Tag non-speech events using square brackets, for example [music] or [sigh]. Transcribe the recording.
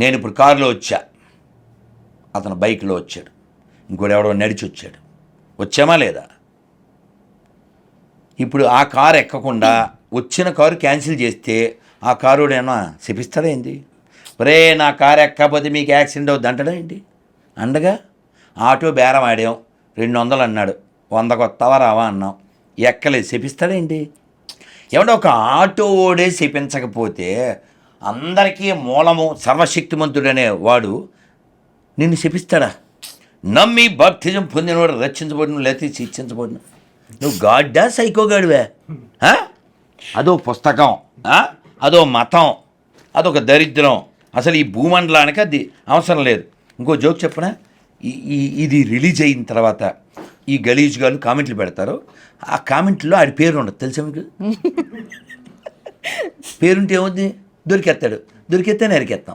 నేను ఇప్పుడు కారులో వచ్చా. అతను బైక్లో వచ్చాడు. ఇంకోటి ఎవడో నడిచి వచ్చాడు వచ్చామా లేదా? ఇప్పుడు ఆ కారు ఎక్కకుండా వచ్చిన కారు క్యాన్సిల్ చేస్తే ఆ కారు ఏమన్నా శపిస్తాడా ఏంటి ఒరే నా కారు ఎక్కకపోతే మీకు యాక్సిడెంట్ అవుద్ది అంటాడా ఏంటి? అండగా? ఆటో బేరం ఆడాం. రెండు వందలు అన్నాడు. వంద కొత్తవా రావా అన్నాం. ఎక్కలేదు. శపిస్తాడేంటి ఏమంటే ఒక ఆటో ఓడే శపించకపోతే అందరికీ మూలము సర్వశక్తిమంతుడనే వాడు నిన్ను శపిస్తాడా? నమ్మి బాప్తిజం పొందినవాడు రక్షించబడిన లేకపోతే శిక్షించబడిన. నువ్వు గాడ్డా సైకోగాడివే ఆ? అదో పుస్తకం. ఆ? అదో మతం. అదొక దరిద్రం. అసలు ఈ భూమండలానికి అది అవసరం లేదు. ఇంకో జోక్ చెప్పనా? ఈ ఈ- ఇది రిలీజ్ అయిన తర్వాత ఈ గలీజ్ గారు కామెంట్లు పెడతారు. ఆ కామెంట్లో ఆడి పేరు ఉండదు తెలుసా మీకు? [laughs] పేరుంటే ఏమవుద్ది? దొరికేస్తాడు దొరికేస్తే నరికేస్తాం